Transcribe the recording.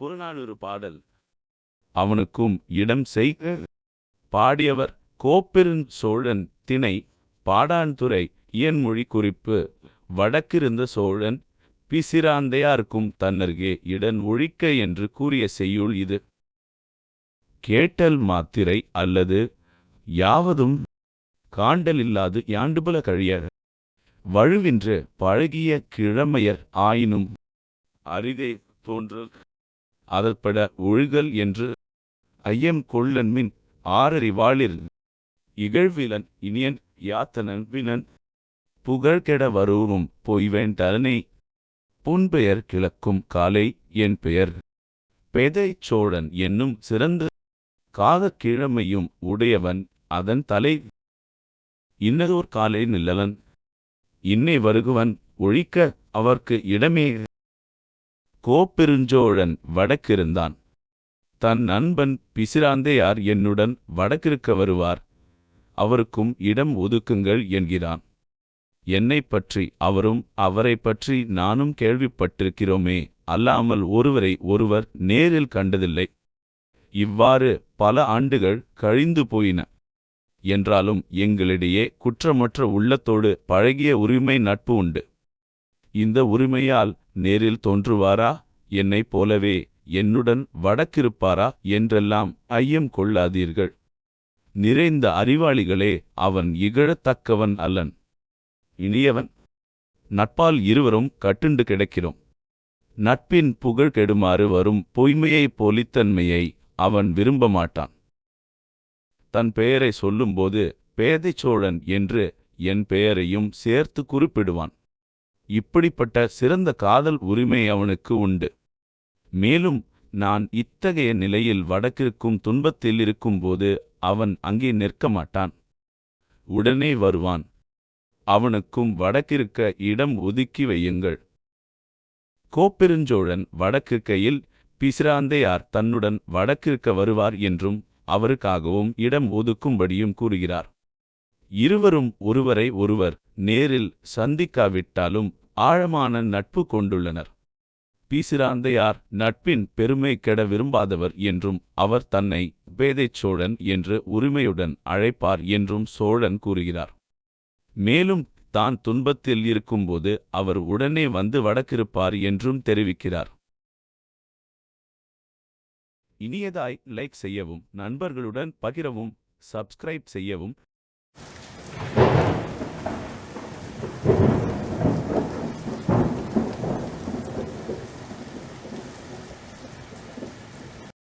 புறநானூறு பாடல். அவனுக்கும் இடம் செய். பாடியவர் கோப்பெருஞ் சோழன் திணை. பாடாண்துறை இயன்மொழி குறிப்பு. வடக்கிருந்த சோழன் பிசிராந்தையார்க்கும் தன்னருகே இடன் ஒழிக்க என்று கூறிய செய்யுள் இது. கேட்டல் மாத்திரை அல்லது யாவதும் காண்டலில்லாது யாண்டுபல கழிய. வழுவின்று பழகிய கிழமையர் ஆயினும் அரிதே தோன்றல். அதற்பட ஒழுகல் என்று ஐயம் கொள்ளன்மின் ஆரறிவாளிர் இகழ்விலன் இனியன் யாத்தனன் வினன் புகழ்கெட வரூரும் பொய்வேண்டலனை புன்பெயர் கிழக்கும் காலை என் பெயர். பெதைச் சோழன் என்னும் சிறந்த காதக் கிழமையும் உடையவன் அதன் தலை. இன்னதோர் காலை நில்லலன். இன்னை வருகுவன் ஒழிக்க அவர்க்கு இடமே. கோப்பெருஞ்சோழன் வடக்கிருந்தான். தன் நண்பன் பிசிராந்தையார் என்னுடன் வடக்கிருக்க வருவார். அவருக்கும் இடம் ஒதுக்குங்கள் என்கிறான். என்னைப் பற்றி அவரும் அவரைப் பற்றி நானும் கேள்விப்பட்டிருக்கிறோமே அல்லாமல் ஒருவரை ஒருவர் நேரில் கண்டதில்லை. இவ்வாறு பல ஆண்டுகள் கழிந்து போயின. என்றாலும் எங்களிடையே குற்றமற்ற உள்ளத்தோடு பழகிய உரிமை நட்பு உண்டு. இந்த உரிமையால் நேரில் தோன்றுவாரா? என்னைப் போலவே என்னுடன் வடக்கிருப்பாரா? என்றெல்லாம் ஐயம் கொள்ளாதீர்கள். நிறைந்த அறிவாளிகளே அவன் இகழத்தக்கவன் அல்லன். இனியவன் நட்பால் இருவரும் கட்டுண்டு கிடக்கிறோம். நட்பின் புகழ் கெடுமாறு வரும் பொய்மையை போலித்தன்மையை அவன் விரும்ப மாட்டான் தன் பெயரை சொல்லும்போது பேதைச் சோழன் என்று என் பெயரையும் சேர்த்து குறிப்பிடுவான். இப்படிப்பட்ட சிறந்த காதல் உரிமை அவனுக்கு உண்டு. மேலும் நான் இத்தகைய நிலையில் வடக்கிருக்கும் துன்பத்தில் இருக்கும்போது அவன் அங்கே நிற்க மாட்டான். உடனே வருவான். அவனுக்கும் வடக்கிருக்க இடம் ஒதுக்கி வையுங்கள். கோப்பெருஞ்சோழன் வடக்கிருக்கையில் பிசிராந்தையார் தன்னுடன் வடக்கிருக்க வருவார் என்றும் அவருக்காகவும் இடம் ஒதுக்கும்படியும் கூறுகிறார். இருவரும் ஒருவரை ஒருவர் நேரில் சந்திக்காவிட்டாலும் ஆழமான நட்பு கொண்டுள்ளனர். பீசிராந்தையார் நட்பின் பெருமை கெட விரும்பாதவர் என்றும் அவர் தன்னை பேதைச் சோழன் என்று உரிமையுடன் அழைப்பார் என்றும் சோழன் கூறுகிறார். மேலும் தான் துன்பத்தில் இருக்கும்போது அவர் உடனே வந்து வடக்கிருப்பார் என்றும் தெரிவிக்கிறார். இனியதாய் லைக் செய்யவும் நண்பர்களுடன் பகிரவும் சப்ஸ்கிரைப் செய்யவும்